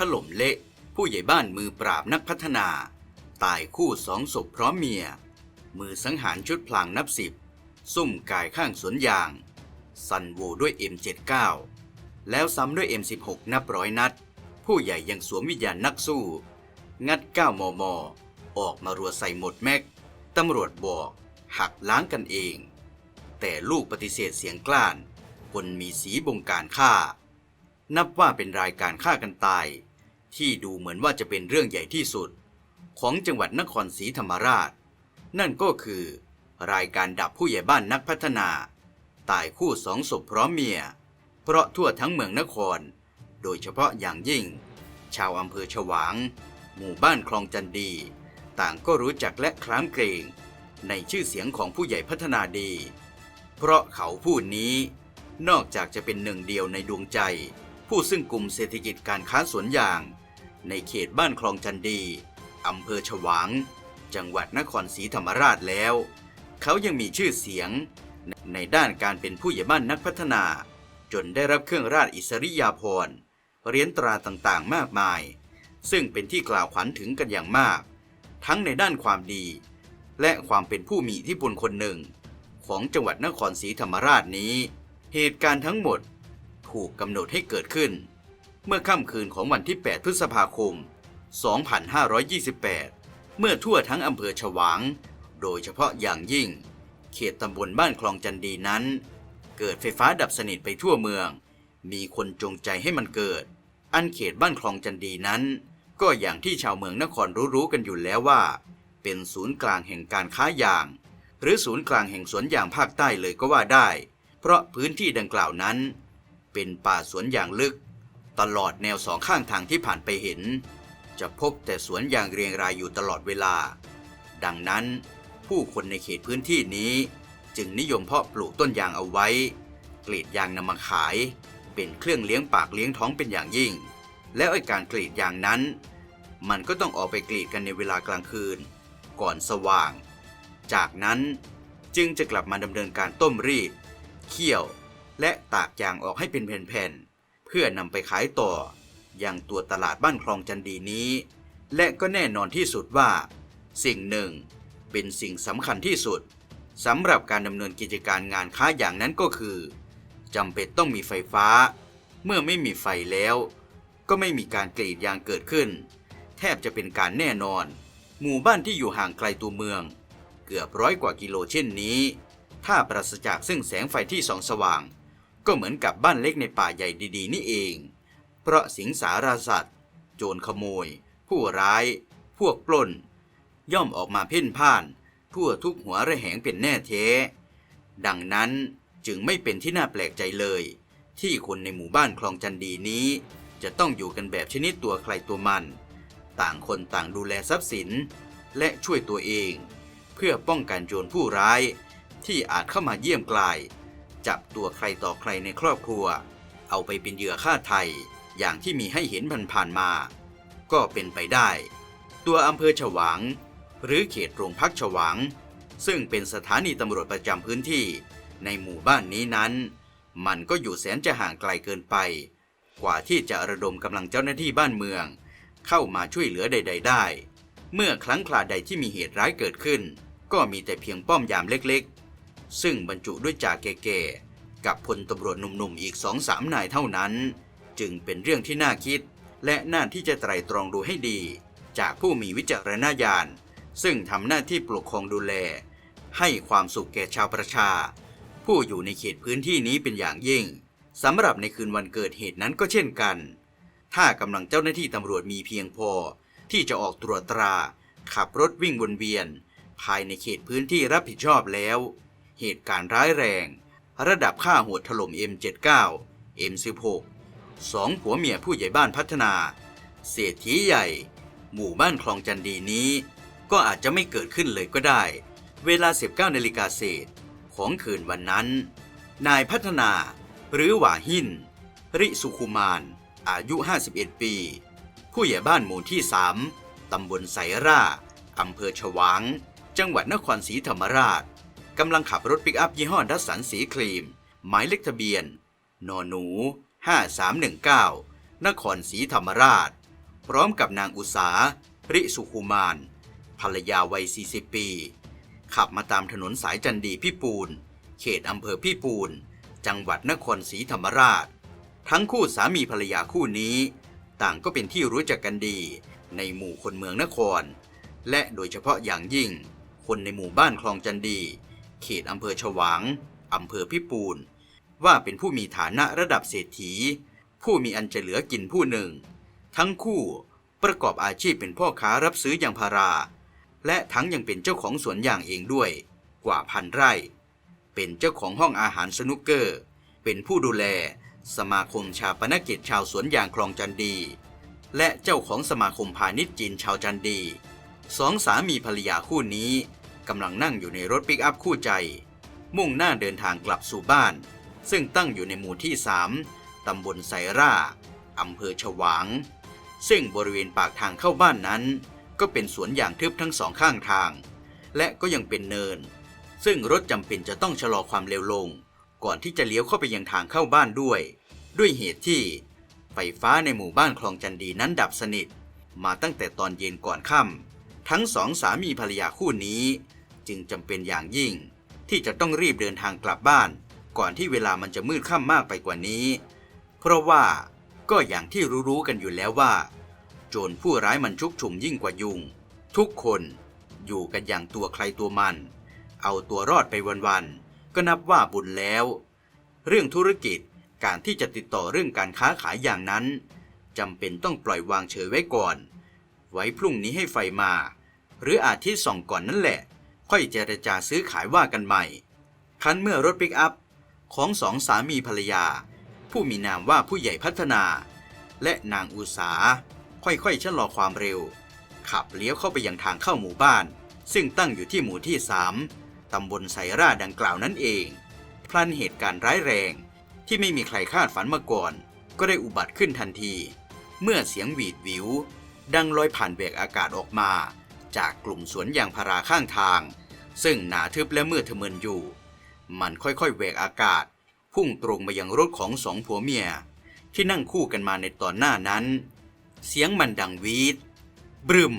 ถล่มเละ ผู้ใหญ่บ้านมือปราบนักพัฒนา ตายคู่สองศพพร้อมเมีย มือสังหารชุดพลางนับสิบ ซุ่มกายข้างสวนยาง สันโวด้วย M79 แล้วซ้ำด้วย M16 นับร้อยนัด ผู้ใหญ่ยังสวมวิญญาณนักสู้ งัด 9 มม ออกมารัวใส่หมดแม็ก ตำรวจบอกหักล้างกันเอง แต่ลูกปฏิเสธเสียงกล้าน คนมีสีบงการฆ่า นับว่าเป็นรายการฆ่ากันตาย ที่ดูเหมือนว่าจะเป็นเรื่องใหญ่ที่สุด ของจังหวัดนครศรีธรรมราช นั่นก็คือ รายการดับผู้ใหญ่บ้านนักพัฒนา ตายคู่สองศพพร้อมเมีย เพราะทั่วทั้งเมืองนคร โดยเฉพาะอย่างยิ่ง ชาวอำเภอฉวาง หมู่บ้านคลองจันดี ต่างก็รู้จักและคล้ามเกรงในชื่อเสียงของผู้ใหญ่พัฒนาดี เพราะเขาผู้นี้นอกจากจะเป็นหนึ่งเดียวในดวงใจ ผู้ซึ่งกลุ่มเศรษฐกิจการค้าสวนยาง ในเขตบ้านคลองจันดีอำเภอฉวาง จังหวัดนครศรีธรรมราชแล้ว เขายังมีชื่อเสียง ในด้านการเป็นผู้ใหญ่บ้านนักพัฒนา จนได้รับเครื่องราชอิสริยาภรณ์เหรียญตราต่างๆ มากมาย ซึ่งเป็นที่กล่าวขวัญถึงกันอย่างมาก ทั้งในด้านความดี และความเป็นผู้มีอิทธิพลคนหนึ่ง ของจังหวัดนครศรีธรรมราชนี้ เหตุการณ์ทั้งหมดถูกกำหนดให้เกิดขึ้น เมื่อค่ำคืนของวันที่ 8 พฤษภาคม 2528 เมื่อทั่วทั้งอำเภอฉวาง โดยเฉพาะอย่างยิ่ง เขตตำบลบ้านคลองจันดีนั้น เกิดไฟฟ้าดับสนิทไปทั่วเมือง มีคนจงใจให้มันเกิด อันเขตบ้านคลองจันดีนั้น ก็อย่างที่ชาวเมืองนครรู้ๆกันอยู่แล้วว่า เป็นศูนย์กลางแห่งการค้ายาง หรือศูนย์กลางแห่งสวนยางภาคใต้เลยก็ว่าได้ เพราะพื้นที่ดังกล่าวนั้น เป็นป่าสวนยางลึก ตลอดแนวสองข้างทางที่ผ่านไปเห็น จะพบแต่สวนยางเรียงรายอยู่ตลอดเวลา ดังนั้นผู้คนในเขตพื้นที่นี้ จึงนิยมเพาะปลูกต้นยางเอาไว้ กรีดยางนำมาขาย เป็นเครื่องเลี้ยงปากเลี้ยงท้องเป็นอย่างยิ่ง แล้วไอการกรีดยางนั้น มันก็ต้องออกไปกรีดกันในเวลากลางคืน ก่อนสว่าง จากนั้นจึงจะกลับมาดำเนินการต้มรีด เคี่ยว และตากยางออกให้เป็นแผ่นๆ เพื่อนำไปขายต่ออยังตัวตลาดบ้านคลองจันดีนี้ และก็แน่นอนที่สุดว่า สิ่งหนึ่งเป็นสิ่งสำคัญที่สุดสำหรับการดำเนินกิจการงานค้าอย่างนั้นก็คือจำเป็นต้องมีไฟฟ้า เมื่อไม่มีไฟแล้ว ก็ไม่มีการกรีดยางเกิดขึ้น แทบจะเป็นการแน่นอน หมู่บ้านที่อยู่ห่างไกลตัวเมือง เกือบร้อยกว่ากิโลเช่นนี้ ถ้าปราศจากซึ่งแสงไฟที่ส่องสว่าง ก็เหมือนกับบ้านเล็กในป่าใหญ่ดีๆ นี่เอง เพราะสิงสารสัตว์ โจรขโมย ผู้ร้าย พวกปล้น ย่อมออกมาเพ่นพ่าน ทั่วทุกหัวระแหงเป็นแน่เทดังนั้นจึงไม่เป็นที่น่าแปลกใจเลย ที่คนในหมู่บ้านคลองจันดีนี้ จะต้องอยู่กันแบบชนิดตัวใครตัวมัน ต่างคนต่างดูแลทรัพย์สิน และช่วยตัวเอง เพื่อป้องกันโจรผู้ร้าย ที่อาจเข้ามาเยี่ยมกลาย จับตัวใครต่อใครในครอบครัว เอาไปเป็นเหยื่อฆ่าไทย อย่างที่มีให้เห็นผ่านๆมา ก็เป็นไปได้ ตัวอำเภอฉวาง หรือเขตโรงพักฉวาง ซึ่งเป็นสถานีตำรวจประจำพื้นที่ ในหมู่บ้านนี้นั้น มันก็อยู่แสนจะห่างไกลเกินไป กว่าที่จะระดมกำลังเจ้าหน้าที่บ้านเมือง เข้ามาช่วยเหลือใด ๆ ได้ เมื่อครั้งคราใดที่มีเหตุร้ายเกิดขึ้น ก็มีแต่เพียงป้อมยามเล็กๆ ซึ่งบรรจุด้วยจ่าแก่ๆกับพลตำรวจหนุ่มๆอีกสองสามนายเท่านั้น จึงเป็นเรื่องที่น่าคิด และน่าที่จะไตร่ตรองดูให้ดี จากผู้มีวิจารณญาณ ซึ่งทำหน้าที่ปกครองดูแล ให้ความสุขแก่ชาวประชา ผู้อยู่ในเขตพื้นที่นี้เป็นอย่างยิ่งสำหรับในคืนวันเกิดเหตุนั้นก็เช่นกัน ถ้ากำลังเจ้าหน้าที่ตำรวจมีเพียงพอ ที่จะออกตรวจตรา ขับรถวิ่งวนเวียน ภายในเขตพื้นที่รับผิดชอบแล้ว เหตุการณ์ร้ายแรง ระดับค่าโหดถล่ม M79 M16 สองผัวเมียผู้ใหญ่บ้านพัฒนา เศรษฐีใหญ่ หมู่บ้านคลองจันดีนี้ ก็อาจจะไม่เกิดขึ้นเลยก็ได้ เวลา 19นาฬิกาเศษของคืนวันนั้น นายพัฒนา หรือหว่าหิน ริสุคุมาน อายุ 51 ปี ผู้ใหญ่บ้านหมู่ที่ 3ตำบลไสร่าอำเภอฉวาง จังหวัดนครศรีธรรมราช กำลังขับรถปิกอัพยี่ห้อดัสสันสีครีม หมายเลขทะเบียนนอหนู 5319 นครศรีธรรมราช พร้อมกับนางอุสาริสุคุมาน ภรรยาวัย 40 ปี ขับมาตามถนนสายจันดีพิปูน เขตอำเภอพิปูน จังหวัดนครศรีธรรมราช ทั้งคู่สามีภรรยาคู่นี้ ต่างก็เป็นที่รู้จักกันดีในหมู่คนเมืองนคร และโดยเฉพาะอย่างยิ่ง คนในหมู่บ้านคลองจันดี เขตอำเภอฉวางอำเภอพิปูน ว่าเป็นผู้มีฐานะระดับเศรษฐี ผู้มีอันจะเหลือกินผู้หนึ่ง ทั้งคู่ประกอบอาชีพเป็นพ่อค้ารับซื้อยางพารา และทั้งยังเป็นเจ้าของสวนยางเองด้วย กว่าพันไร่ เป็นเจ้าของห้องอาหารสนุกเกอร์ เป็นผู้ดูแล สมาคมชาปนกิจชาวสวนยางคลองจันดี และเจ้าของสมาคมพาณิชย์จีนชาวจันดีสองสามีภรรยาคู่นี้ กำลังนั่งอยู่ในรถปิกอัพคู่ใจ มุ่งหน้าเดินทางกลับสู่บ้าน ซึ่งตั้งอยู่ในหมู่ที่ 3 ตำบลไซร่าอำเภอฉวาง ซึ่งบริเวณปากทางเข้าบ้านนั้น ก็เป็นสวนยางทึบทั้งสองข้างทาง และก็ยังเป็นเนิน ซึ่งรถจำเป็นจะต้องชะลอความเร็วลง ก่อนที่จะเลี้ยวเข้าไปยังทางเข้าบ้านด้วย ด้วยเหตุที่ ไฟฟ้าในหมู่บ้านคลองจันดีนั้นดับสนิท มาตั้งแต่ตอนเย็นก่อนค่ำทั้งสองสามีภรรยาคู่นี้ จึงจำเป็นอย่างยิ่ง ที่จะต้องรีบเดินทางกลับบ้าน ก่อนที่เวลามันจะมืดค่ำมากไปกว่านี้ เพราะว่าก็อย่างที่รู้ๆกันอยู่แล้วว่า โจรผู้ร้ายมันชุกชุมยิ่งกว่ายุง ทุกคนอยู่กันอย่างตัวใครตัวมัน เอาตัวรอดไปวันๆก็นับว่าบุญแล้ว เรื่องธุรกิจการที่จะติดต่อเรื่องการค้าขายอย่างนั้นจำเป็นต้องปล่อยวางเฉยไว้ก่อน ไว้พรุ่งนี้ให้ไฟมา หรืออาทิตย์ส่องก่อนนั่นแหละ ค่อยเจรจาซื้อขายว่ากันใหม่คันเมื่อรถปิกอัพของสองสามีภรรยา ผู้มีนามว่าผู้ใหญ่พัฒนา และนางอุสาค่อยๆชะลอความเร็ว ขับเลี้ยวเข้าไปยังทางเข้าหมู่บ้าน ซึ่งตั้งอยู่ที่หมู่ที่สามตำบลไสร่าดังกล่าวนั่นเอง พลันเหตุการณ์ร้ายแรงที่ไม่มีใครคาดฝันมาก่อน ก็ได้อุบัติขึ้นทันที เมื่อเสียงหวีดวิว ดังลอยผ่านเบรกอากาศออกมา จากกลุ่มสวนยางพาราข้างทาง ซึ่งหนาทึบและมืดทะมึนอยู่ มันค่อยๆแหวกอากาศ พุ่งตรงมายังรถของสองผัวเมีย ที่นั่งคู่กันมาในตอนหน้านั้น เสียงมันดังวีดบรึม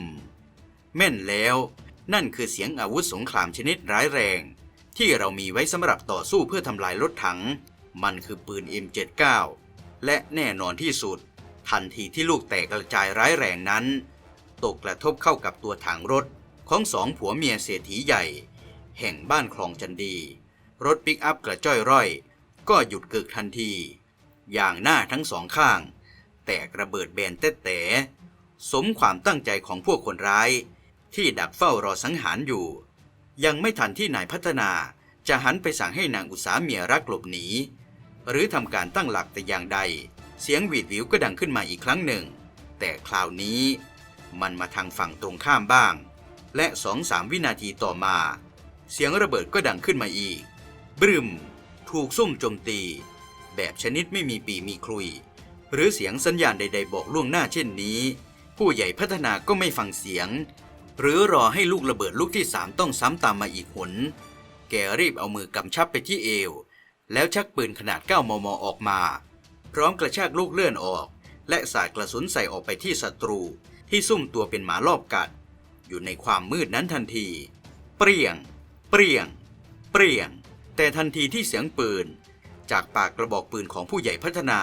แม่นแล้ว นั่นคือเสียงอาวุธสงครามชนิดร้ายแรง ที่เรามีไว้สำหรับต่อสู้เพื่อทำลายรถถัง มันคือปืน M79 และแน่นอนที่สุด ทันทีที่ลูกแตกกระจายร้ายแรงนั้น ตกกระทบเข้ากับตัวถังรถของสองผัวเมียเศรษฐีใหญ่ แห่งบ้านคลองจันดี รถปิกอัพกระจ้อยร่อย ก็หยุดกึกทันที อย่างหน้าทั้งสองข้าง แตกระเบิดแบนเต๊ะแต่สมความตั้งใจของพวกคนร้าย ที่ดักเฝ้ารอสังหารอยู่ ยังไม่ทันที่นายพัฒนาจะหันไปสั่งให้นางอุสาเมียรักหลบหนี หรือทำการตั้งหลักแต่อย่างใด เสียงหวีดวิวก็ดังขึ้นมาอีกครั้งหนึ่ง แต่คราวนี้ มันมาทางฝั่งตรงข้ามบ้าง และสองสามวินาทีต่อมา เสียงระเบิดก็ดังขึ้นมาอีก บรึม ถูกซุ่มโจมตี แบบชนิดไม่มีปีมีคลุย หรือเสียงสัญญาณใด ๆ บอกล่วงหน้าเช่นนี้ ผู้ใหญ่พัฒนาก็ไม่ฟังเสียง หรือรอให้ลูกระเบิดลูกที่สามต้องซ้ำตามมาอีกหน แกรีบเอามือกำชับไปที่เอว แล้วชักปืนขนาด 9 มม ออกมา พร้อมกระชากลูกเลื่อนออกและสาดกระสุนใส่ออกไปที่ศัตรู ที่ซุ่มตัวเป็นหมารอบกัด อยู่ในความมืดนั้นทันที เปรี้ยง เปรี้ยง เปรี้ยง แต่ทันทีที่เสียงปืน จากปากกระบอกปืนของผู้ใหญ่พัฒนา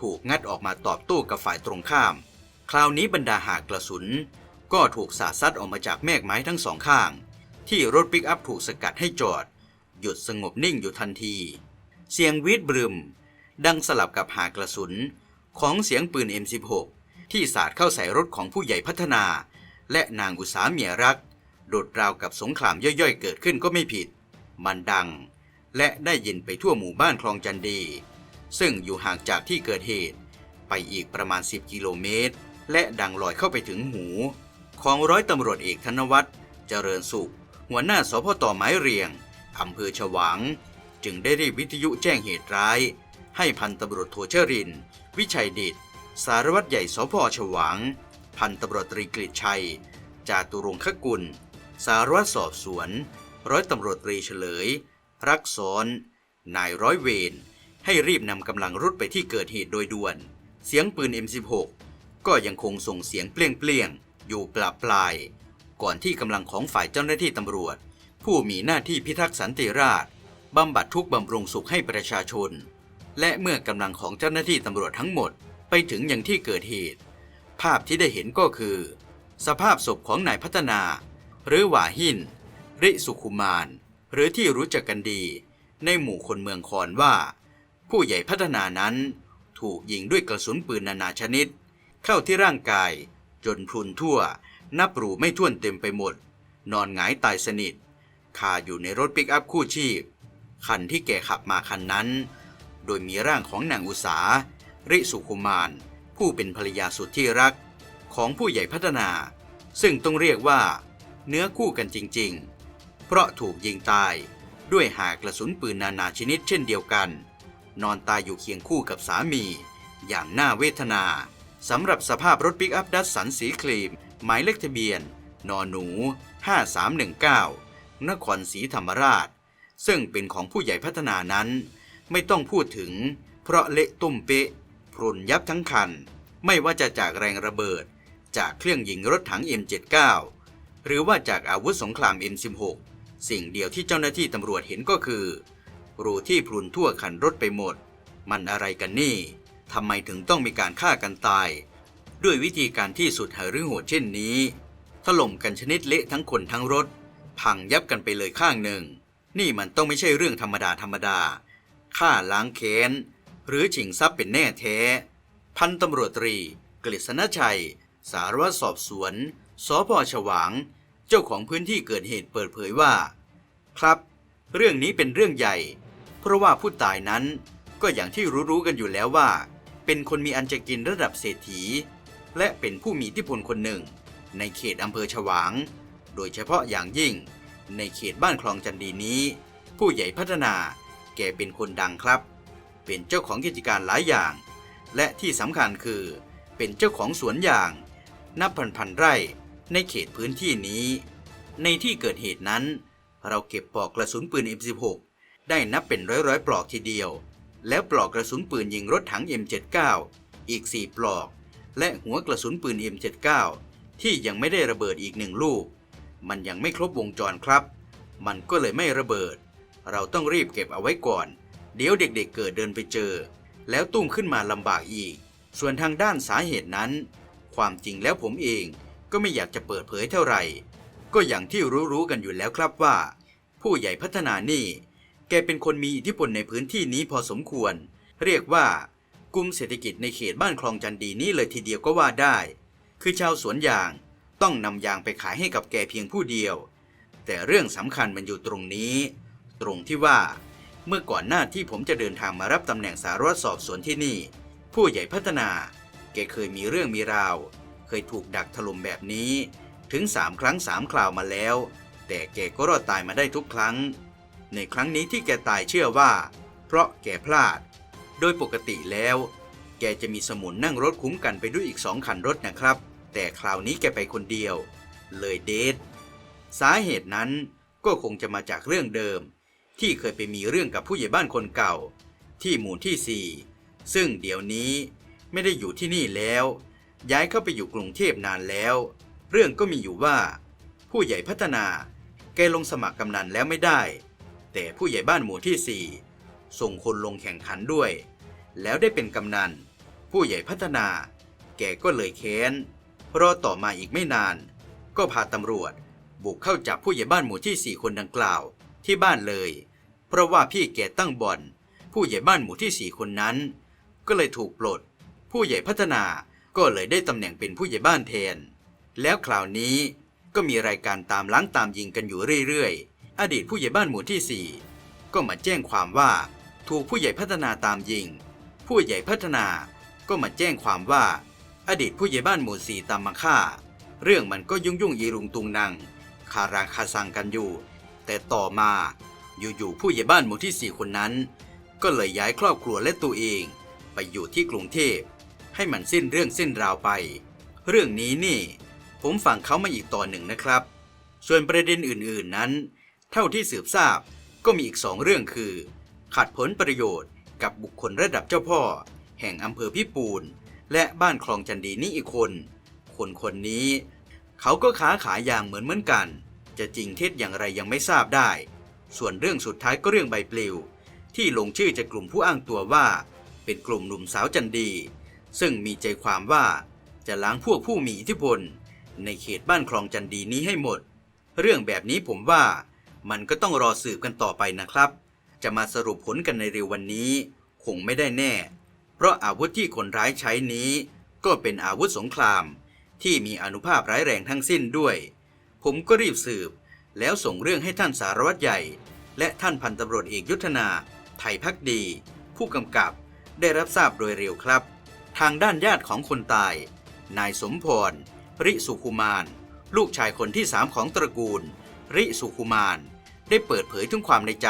ถูกงัดออกมาตอบโต้กับฝ่ายตรงข้าม คราวนี้บรรดาหากกระสุน ก็ถูกสาดซัดออกมาจากแมกไม้ทั้งสองข้าง ที่รถปิกอัพถูกสกัดให้จอด หยุดสงบนิ่งอยู่ทันที เสียงวีดบรึม ดังสลับกับหากกระสุนของเสียงปืน M16 ที่สาดเข้าใส่รถของผู้ใหญ่พัฒนา และนางอุสาเมียรัก โดดราวกับสงครามย่อยๆ เกิดขึ้นก็ไม่ผิด มันดัง และได้ยินไปทั่วหมู่บ้านคลองจันดี ซึ่งอยู่ห่างจากที่เกิดเหตุ ไปอีกประมาณ 10 กิโลเมตร และดังลอยเข้าไปถึงหู ของร้อยตำรวจเอกธนวัฒน์เจริญสุข หัวหน้าสพตไม้เรียงอำเภอฉวางจึงได้รีบวิทยุแจ้งเหตุร้าย ให้พันตำรวจโทเชอริน วิชัยดิต สารวัตรใหญ่สพฉวาง พันตำรวจตรีกฤษชัย จาตุรงคกุล สารวัตรสอบสวน ร้อยตำรวจตรีเฉลย รักซ้อนนายร้อยเวรให้รีบนำกำลังรุดไปที่เกิดเหตุโดยด่วน เสียงปืน M16 ก็ยังคงส่งเสียงเปลี่ยงๆอยู่ปลาปลาย ก่อนที่กำลังของฝ่ายเจ้าหน้าที่ตำรวจ ผู้มีหน้าที่พิทักษ์สันติราษฎร์บำบัดทุกบำรุงสุขให้ประชาชน และเมื่อกำลังของเจ้าหน้าที่ตำรวจทั้งหมด ไปถึงอย่างที่เกิดเหตุ ภาพที่ได้เห็นก็คือ สภาพศพของนายพัฒนา หรือหว่าหินริสุขุมาน หรือที่รู้จักกันดี ในหมู่คนเมืองคอนว่า ผู้ใหญ่พัฒนานั้นถูกยิงด้วยกระสุนปืนนานาชนิด เข้าที่ร่างกายจนพรุนทั่ว นับรูไม่ถ้วนเต็มไปหมด นอนหงายตายสนิทคาอยู่ในรถปิกอัพคู่ชีพ คันที่แกขับมาคันนั้น โดยมีร่างของนางอุสา ริสุคุมานผู้เป็นภรรยาสุดที่รักของผู้ใหญ่พัฒนา ซึ่งต้องเรียกว่า เนื้อคู่กันจริงๆ เพราะถูกยิงตายด้วยหากระสุนปืนนานาชนิดเช่นเดียวกัน นอนตายอยู่เคียงคู่กับสามี อย่างน่าเวทนาสำหรับสภาพรถปิกอัพดัสสันสีครีม หมายเลขทะเบียน นอหนู 5319 นครศรีธรรมราช ซึ่งเป็นของผู้ใหญ่พัฒนานั้น ไม่ต้องพูดถึง เพราะเละตุ้มเป๊ะ พรุนยับทั้งคัน ไม่ว่าจะจากแรงระเบิด จากเครื่องยิงรถถัง M79 หรือว่าจากอาวุธสงคราม M16 สิ่งเดียวที่เจ้าหน้าที่ตำรวจเห็นก็คือ รูที่พรุนทั่วคันรถไปหมด มันอะไรกันนี่ทำไมถึงต้องมีการฆ่ากันตาย ด้วยวิธีการที่สุดหฤโหดเช่นนี้ถล่มกันชนิดเละทั้งคนทั้งรถ พังยับกันไปเลยข้างหนึ่ง นี่มันต้องไม่ใช่เรื่องธรรมดาธรรมดาฆ่าล้างแค้น หรือชิงทรัพย์เป็นแน่แท้ พันตำรวจตรี กฤษณชัย สารวัตรสอบสวน สพฉวาง เจ้าของพื้นที่เกิดเหตุเปิดเผยว่า ครับ เรื่องนี้เป็นเรื่องใหญ่ เพราะว่าผู้ตายนั้นก็อย่างที่รู้ๆกันอยู่แล้วว่า เป็นคนมีอันจะกินระดับเศรษฐี และเป็นผู้มีอิทธิพลคนหนึ่ง ในเขตอำเภอฉวาง โดยเฉพาะอย่างยิ่ง ในเขตบ้านคลองจันดีนี้ ผู้ใหญ่พัฒนาแกเป็นคนดังครับ เป็นเจ้าของกิจการหลายอย่าง และที่สำคัญคือ เป็นเจ้าของสวนยาง นับพันพันๆไร่ในเขตพื้นที่นี้ ในที่เกิดเหตุนั้น เราเก็บปลอกกระสุนปืน M16 ได้นับเป็นร้อยร้อยๆปลอกทีเดียว แล้วปลอกกระสุนปืนยิงรถถัง M79 อีก 4 ปลอก และหัวกระสุนปืน M79 ที่ยังไม่ได้ระเบิดอีกหนึ่งลูก มันยังไม่ครบวงจรครับ มันก็เลยไม่ระเบิด เราต้องรีบเก็บเอาไว้ก่อน เดี๋ยวเด็กๆเกิดเดินไปเจอ แล้วตุ้มขึ้นมาลำบากอีก ส่วนทางด้านสาเหตุนั้น ความจริงแล้วผมเองก็ไม่อยากจะเปิดเผยเท่าไหร่ ก็อย่างที่รู้ๆกันอยู่แล้วครับว่า ผู้ใหญ่พัฒนานี่ แกเป็นคนมีอิทธิพลในพื้นที่นี้พอสมควร เรียกว่ากลุ่มเศรษฐกิจในเขตบ้านคลองจันดีนี้เลยทีเดียวก็ว่าได้ คือชาวสวนยางต้องนำยางไปขายให้กับแกเพียงผู้เดียว แต่เรื่องสำคัญมันอยู่ตรงนี้ ตรงที่ว่า เมื่อก่อนหน้าที่ผมจะเดินทางมารับตำแหน่งสารวัตรสอบสวนที่นี่ ผู้ใหญ่พัฒนา แกเคยมีเรื่องมีราว เคยถูกดักถล่มแบบนี้ ถึงสามครั้งสามคราวมาแล้ว แต่แกก็รอดตายมาได้ทุกครั้ง ในครั้งนี้ที่แกตายเชื่อว่า เพราะแกพลาด โดยปกติแล้ว แกจะมีสมุนนั่งรถคุ้มกันไปด้วยอีกสองคันรถนะครับ แต่คราวนี้แกไปคนเดียว เลยเดทสาเหตุนั้นก็คงจะมาจากเรื่องเดิม ที่เคยไปมีเรื่องกับผู้ใหญ่บ้านคนเก่า ที่หมู่ที่ 4 ซึ่งเดี๋ยวนี้ไม่ได้อยู่ที่นี่แล้ว ย้ายเข้าไปอยู่กรุงเทพนานแล้ว เรื่องก็มีอยู่ว่า ผู้ใหญ่พัฒนาแกลงสมัครกำนันแล้วไม่ได้ แต่ผู้ใหญ่บ้านหมู่ที่ 4 ส่งคนลงแข่งขันด้วย แล้วได้เป็นกำนัน ผู้ใหญ่พัฒนา แกก็เลยแค้นรอต่อมาอีกไม่นาน ก็พาตำรวจบุกเข้าจับผู้ใหญ่บ้านหมู่ที่ 4 คนดังกล่าวที่บ้านเลย เพราะว่าพี่แกตั้งบ่อน ผู้ใหญ่บ้านหมู่ที่4คนนั้น ก็เลยถูกปลด ผู้ใหญ่พัฒนาก็เลยได้ตำแหน่งเป็นผู้ใหญ่บ้านแทน แล้วคราวนี้ก็มีรายการตามล้างตามยิงกันอยู่เรื่อยๆ อดีตผู้ใหญ่บ้านหมู่ที่ 4 ก็มาแจ้งความว่า ถูกผู้ใหญ่พัฒนาตามยิง ผู้ใหญ่พัฒนาก็มาแจ้งความว่า อดีตผู้ใหญ่บ้านหมู่สี่ตามมาฆ่า เรื่องมันก็ยุ่งยุ่งยีรุงตุงนางคาราคาซังกันอยู่ แต่ต่อมา อยู่ๆผู้ใหญ่บ้านหมู่ที่สี่คนนั้น ก็เลยย้ายครอบครัวและตัวเองไปอยู่ที่กรุงเทพ ให้มันสิ้นเรื่องสิ้นราวไป เรื่องนี้นี่ ผมฟังเขามาอีกตอนหนึ่งนะครับ ส่วนประเด็นอื่นๆนั้น เท่าที่สืบทราบก็มีอีกสองเรื่องคือ ขัดผลประโยชน์กับบุคคลระดับเจ้าพ่อ แห่งอำเภอพิปูน และบ้านคลองจันดีนี่อีกคน คนคนนี้ เขาก็ค้าขายอย่างเหมือนเหมือนกัน จะจริงเท็จอย่างไรยังไม่ทราบได้ ส่วนเรื่องสุดท้ายก็เรื่องใบปลิว ที่ลงชื่อจากกลุ่มผู้อ้างตัวว่า เป็นกลุ่มหนุ่มสาวจันดี ซึ่งมีใจความว่าจะล้างพวกผู้มีอิทธิพล ในเขตบ้านคลองจันดีนี้ให้หมด เรื่องแบบนี้ผมว่ามันก็ต้องรอสืบกันต่อไปนะครับ จะมาสรุปผลกันในเร็ววันนี้ คงไม่ได้แน่ เพราะอาวุธที่คนร้ายใช้นี้ ก็เป็นอาวุธสงคราม ที่มีอนุภาพร้ายแรงทั้งสิ้นด้วย ผมก็รีบสืบ แล้วส่งเรื่องให้ท่านสารวัตรใหญ่ และท่านพันตำรวจเอกยุทธนา ไทยพักดี ผู้กำกับได้รับทราบโดยเร็วครับ ทางด้านญาติของคนตาย นายสมพรริสุคุมารลูกชายคนที่สามของตระกูล ริสุคุมารได้เปิดเผยถึงความในใจ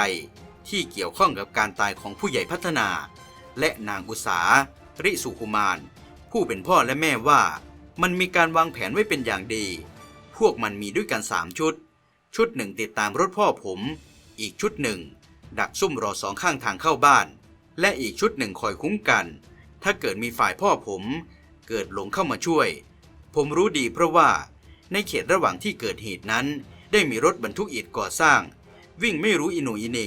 ที่เกี่ยวข้องกับการตายของผู้ใหญ่พัฒนา และนางอุสาริสุคุมารผู้เป็นพ่อและแม่ว่า มันมีการวางแผนไว้เป็นอย่างดี พวกมันมีด้วยกันสามชุด ชุดหนึ่งติดตามรถพ่อผม อีกชุดหนึ่ง ดักซุ่มรอสองข้างทางเข้าบ้าน และอีกชุดหนึ่งคอยคุ้มกัน ถ้าเกิดมีฝ่ายพ่อผม เกิดหลงเข้ามาช่วย ผมรู้ดีเพราะว่าในเขตระหว่างที่เกิดเหตุนั้น ได้มีรถบรรทุกอิฐก่อสร้าง วิ่งไม่รู้อินูอิเน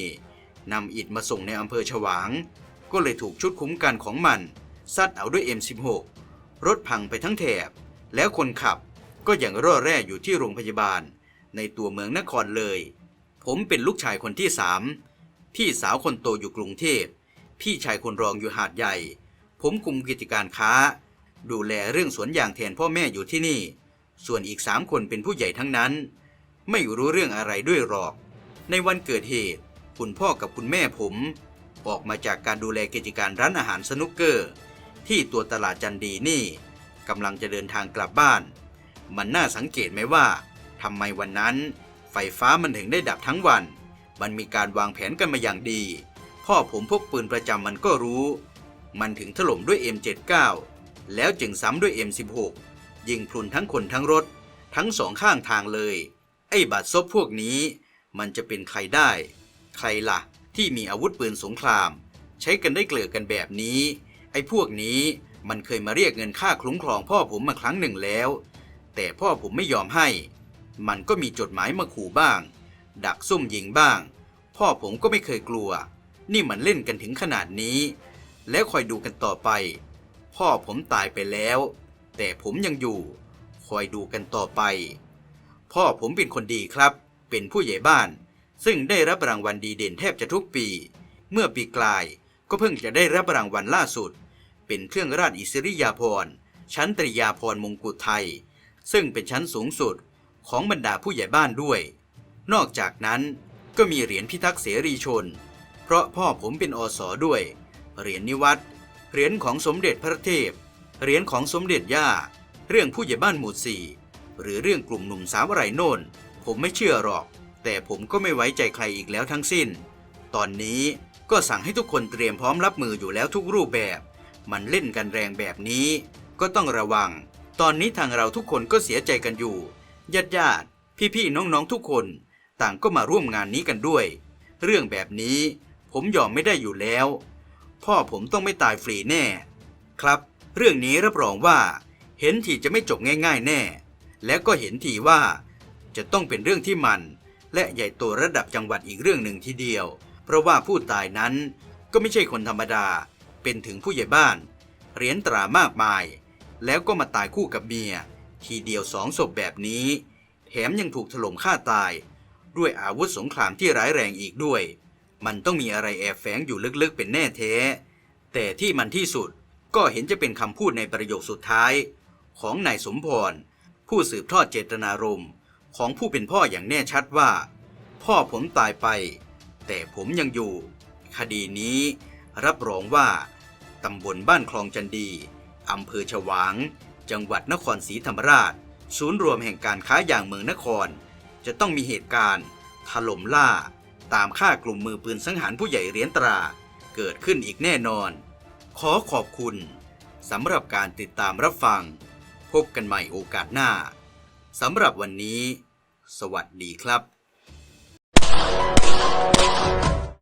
นำอิฐมาส่งในอำเภอฉวาง ก็เลยถูกชุดคุ้มกันของมันซัดเอาด้วย M16 รถพังไปทั้งแถบ แล้วคนขับก็ยังร่อแร่อยู่ที่โรงพยาบาล ในตัวเมืองนครเลย ผมเป็นลูกชายคนที่สามพี่สาวคนโตอยู่กรุงเทพ พี่ชายคนรองอยู่หาดใหญ่ ผมคุมกิจการค้า ดูแลเรื่องสวนยางแทนพ่อแม่อยู่ที่นี่ ส่วนอีกสามคนเป็นผู้ใหญ่ทั้งนั้น ไม่รู้เรื่องอะไรด้วยหรอก ในวันเกิดเหตุ คุณพ่อกับคุณแม่ผม ออกมาจากการดูแลกิจการร้านอาหารสนุกเกอร์ ที่ตัวตลาดจันดีนี่กำลังจะเดินทางกลับบ้าน มันน่าสังเกตไหมว่า ทำไมวันนั้น ไฟฟ้ามันถึงได้ดับทั้งวัน มันมีการวางแผนกันมาอย่างดี พ่อผมพกปืนประจำมันก็รู้ มันถึงถล่มด้วย M79 แล้วจึงซ้ำด้วย M16 ยิงพลุนทั้งคนทั้งรถ ทั้งสองข้างทางเลย ไอ้บาดซบพวกนี้ มันจะเป็นใครได้ ใครล่ะ ที่มีอาวุธปืนสงคราม ใช้กันได้เกลือกันแบบนี้ ไอ้พวกนี้มันเคยมาเรียกเงินค่าคลุ้มครองพ่อผมมาครั้งหนึ่งแล้ว แต่พ่อผมไม่ยอมให้ มันก็มีจดหมายมาขู่บ้าง ดักซุ่มยิงบ้าง พ่อผมก็ไม่เคยกลัว นี่มันเล่นกันถึงขนาดนี้ แล้วคอยดูกันต่อไป พ่อผมตายไปแล้ว แต่ผมยังอยู่ คอยดูกันต่อไป พ่อผมเป็นคนดีครับ เป็นผู้ใหญ่บ้าน ซึ่งได้รับรางวัลดีเด่นแทบจะทุกปี เมื่อปีกลายก็เพิ่งจะได้รับรางวัลล่าสุด เป็นเครื่องราชอิสริยาภรณ์ชั้นตรียาภรณ์มงกุฎไทย ซึ่งเป็นชั้นสูงสุด ของบรรดาผู้ใหญ่บ้านด้วย นอกจากนั้นก็มีเหรียญพิทักษ์เสรีชน เพราะพ่อผมเป็นอสอด้วย เหรียญนิวัตเหรียญของสมเด็จพระเทพ เหรียญของสมเด็จย่า เรื่องผู้ใหญ่บ้านหมู่สี่หรือเรื่องกลุ่มหนุ่มสาวไรโน่น ผมไม่เชื่อหรอก แต่ผมก็ไม่ไว้ใจใครอีกแล้วทั้งสิ้น ตอนนี้ก็สั่งให้ทุกคนเตรียมพร้อมรับมืออยู่แล้วทุกรูปแบบ มันเล่นกันแรงแบบนี้ ก็ต้องระวัง ตอนนี้ทางเราทุกคนก็เสียใจกันอยู่ ญาติญาติๆพี่ๆน้องๆทุกคนต่างก็มาร่วมงานนี้กันด้วย เรื่องแบบนี้ผมยอมไม่ได้อยู่แล้ว พ่อผมต้องไม่ตายฟรีแน่ ครับ เรื่องนี้รับรองว่า เห็นทีจะไม่จบง่าย ๆ แน่ และก็เห็นทีว่า จะต้องเป็นเรื่องที่มัน และใหญ่โตระดับจังหวัดอีกเรื่องหนึ่งทีเดียว เพราะว่าผู้ตายนั้นก็ไม่ใช่คนธรรมดา เป็นถึงผู้ใหญ่บ้านเหรียญตรามากมาย แล้วก็มาตายคู่กับเมีย ทีเดียวสองศพแบบนี้ แถมยังถูกถล่มฆ่าตาย ด้วยอาวุธสงครามที่ร้ายแรงอีกด้วย มันต้องมีอะไรแอบแฝงอยู่ลึกๆเป็นแน่แท้ แต่ที่มันที่สุดก็เห็นจะเป็นคำพูดในประโยคสุดท้าย ของนายสมพร ผู้สืบทอดเจตนารมณ์ของผู้เป็นพ่ออย่างแน่ชัดว่า พ่อผมตายไป แต่ผมยังอยู่ คดีนี้รับรองว่าตำบลบ้านคลองจันดีอำเภอฉวาง จังหวัดนครศรีธรรมราช ศูนย์รวมแห่งการค้าอย่างเมืองนคร จะต้องมีเหตุการณ์ ถล่มล่า ตามฆ่ากลุ่มมือปืนสังหารผู้ใหญ่เหรียญตรา เกิดขึ้นอีกแน่นอน ขอขอบคุณสำหรับการติดตามรับฟัง พบกันใหม่โอกาสหน้าสำหรับวันนี้ สวัสดีครับ